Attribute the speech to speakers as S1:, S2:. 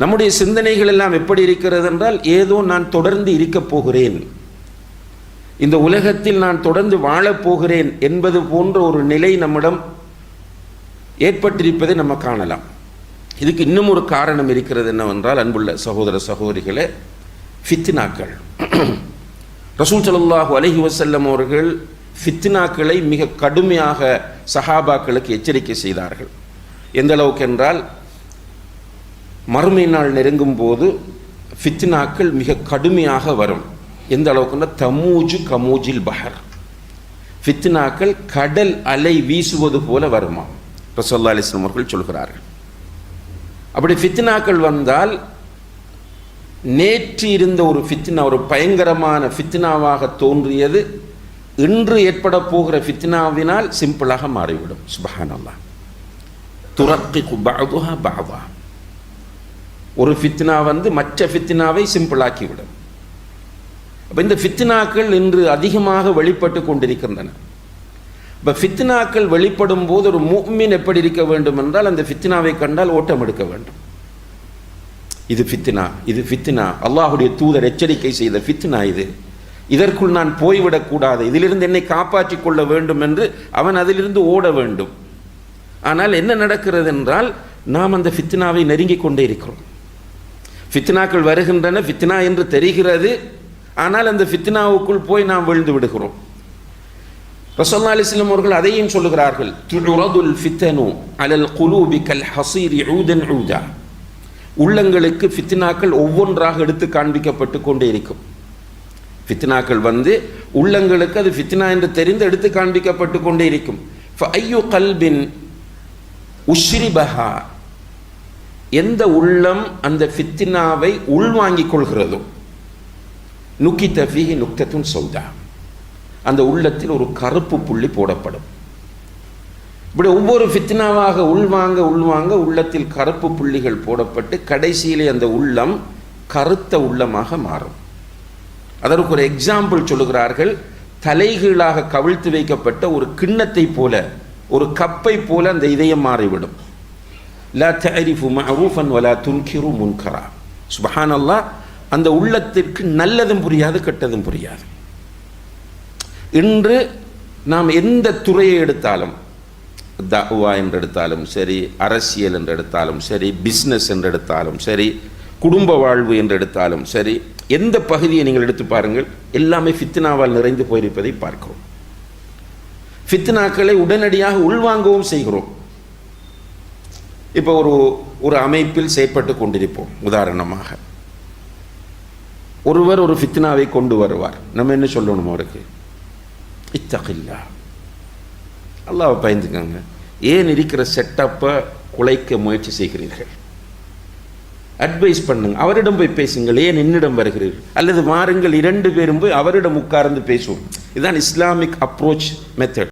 S1: நம்முடைய சிந்தனைகள் எல்லாம் எப்படி இருக்கிறது என்றால் ஏதோ நான் தொடர்ந்து இருக்கப் போகிறேன். இந்த உலகத்தில் நான் தொடர்ந்து வாழப் போகிறேன் என்பது போன்ற ஒரு நிலை நம்மிடம் ஏற்பட்டிருப்பதை நம்ம காணலாம். இதுக்கு இன்னும் ஒரு காரணம் இருக்கிறது என்னவென்றால் அன்புள்ள சகோதர சகோதரிகளே ஃபித்னாக்கள். ரசூல் ஸல்லல்லாஹு அலஹி வசல்லம் அவர்கள் ஃபித்னாக்களை மிக கடுமையாக சஹாபாக்களுக்கு எச்சரிக்கை செய்தார்கள். எந்த அளவுக்கு என்றால் மறுமை நாள் நெருங்கும் போது ஃபித்னாக்கள் மிக கடுமையாக வரும். எந்த அளவுக்குன்னா தமூஜு கமூஜில் பஹர். ஃபித்னாக்கள் கடல் அலை வீசுவது போல வருமா? ரசோல்லா அலிஸ்லாம் அவர்கள் சொல்கிறார்கள். அப்படி ஃபித்னாக்கள் வந்தால் நேற்று இருந்த ஒரு ஃபித்னா ஒரு பயங்கரமான ஃபித்னாவாக தோன்றியது. இன்று ஏற்பட போகிற ஃபித்னாவினால் சிம்பிளாக மாறிவிடும். சுபஹானல்லா துரக்கி பாதுஹா பாவா ஒரு ஃபித்னா வந்து மற்ற ஃபித்னாவை சிம்பிளாக்கி விடும் அப்போ இந்த ஃபித்னாக்கள் இன்று அதிகமாக வெளிப்பட்டு கொண்டிருக்கின்றன. இப்போ ஃபித்னாக்கள் வெளிப்படும் போது ஒரு மூமின் எப்படி இருக்க வேண்டும் என்றால் அந்த ஃபித்னாவை கண்டால் ஓட்டம் எடுக்க வேண்டும். இது ஃபித்னா இது ஃபித்னா அல்லாஹுடைய தூதர் எச்சரிக்கை செய்த ஃபித்னா இது. இதற்குள் நான் போய்விடக்கூடாது இதிலிருந்து என்னை காப்பாற்றிக் கொள்ள வேண்டும் என்று அவன் அதிலிருந்து ஓட வேண்டும். ஆனால் என்ன நடக்கிறது என்றால் நாம் அந்த ஃபித்னாவை நெருங்கிக் கொண்டே இருக்கிறோம். ஃபித்னாக்கள் வருகின்றன ஃபித்னா என்று தெரிகிறது. ஆனால் அந்த ஃபித்னாவுக்குள் போய் நாம் விழுந்து விடுகிறோம். ரசோல்லா அலிஸ்லம் அவர்கள் அதையும் சொல்லுகிறார்கள். துருதுல் ஃபித்தனு அலல் குலூபி கல் ஹசீர் ஊதன் ஊதா. உள்ளங்களுக்கு ஃபித்னாக்கள் ஒவ்வொன்றாக எடுத்து காண்பிக்கப்பட்டு கொண்டே இருக்கும். ஃபித்னாக்கள் வந்து உள்ளங்களுக்கு அது ஃபித்னா என்று தெரிந்து எடுத்து காண்பிக்கப்பட்டு கொண்டே இருக்கும். ஐயோ கல்பின் உஷ்ரிபஹா. எந்த உள்ளம் அந்த ஃபித்தினாவை உள்வாங்கிக் கொள்கிறதோ நுக்கி தஃபிஹி நுக்தத்துன் சௌதா. அந்த உள்ளத்தில் ஒரு கருப்பு புள்ளி போடப்படும். இப்படி ஒவ்வொரு ஃபித்னாவாக உள்வாங்க உள்வாங்க உள்ளத்தில் கருப்பு புள்ளிகள் போடப்பட்டு கடைசியிலே அந்த உள்ளம் கருத்த உள்ளமாக மாறும். அதற்கு ஒரு எக்ஸாம்பிள் சொல்லுகிறார்கள். தலைகீழாக கவிழ்த்து வைக்கப்பட்ட ஒரு கிண்ணத்தை போல ஒரு கப்பை போல அந்த இதயம் மாறிவிடும். லா தரிஃபு மஅரூஃபன் வலா துன்கிரு முன்கரா சுபஹானல்லாஹ் அந்த உள்ளத்திற்கு நல்லதும் புரியாது கெட்டதும் புரியாது. இன்று நாம் எந்த துறையை எடுத்தாலும் தவா என்று எடுத்தாலும் சரி அரசியல் என்று எடுத்தாலும் சரி பிஸ்னஸ் என்று எடுத்தாலும் சரி குடும்ப வாழ்வு என்று எடுத்தாலும் சரி எந்த பகுதியை நீங்கள் எடுத்து பாருங்கள் எல்லாமே ஃபித்னாவால் நிறைந்து போயிருப்பதை பார்க்கிறோம். ஃபித்னாக்களை உடனடியாக உள்வாங்கவும் செய்கிறோம். இப்போ ஒரு ஒரு அமைப்பில் செயற்பட்டு கொண்டிருப்போம் உதாரணமாக. ஒருவர் ஒரு ஃபித்னாவை கொண்டு வருவார். நம்ம என்ன சொல்லணும் அவருக்கு? இத்தகில்லா. அல்லாவை பயந்துக்கங்க. ஏன் இருக்கிற செட்டப்பை குலைக்க முயற்சி செய்கிறீர்கள்? அட்வைஸ் பண்ணுங்க. அவரிடம் போய் பேசுங்கள். ஏன் என்னிடம் வருகிறீர்கள்? அல்லது வாருங்கள். இரண்டு பேரும் போய் அவரிடம் உட்கார்ந்து பேசுவோம். இதுதான் இஸ்லாமிக் அப்ரோச் மெத்தட்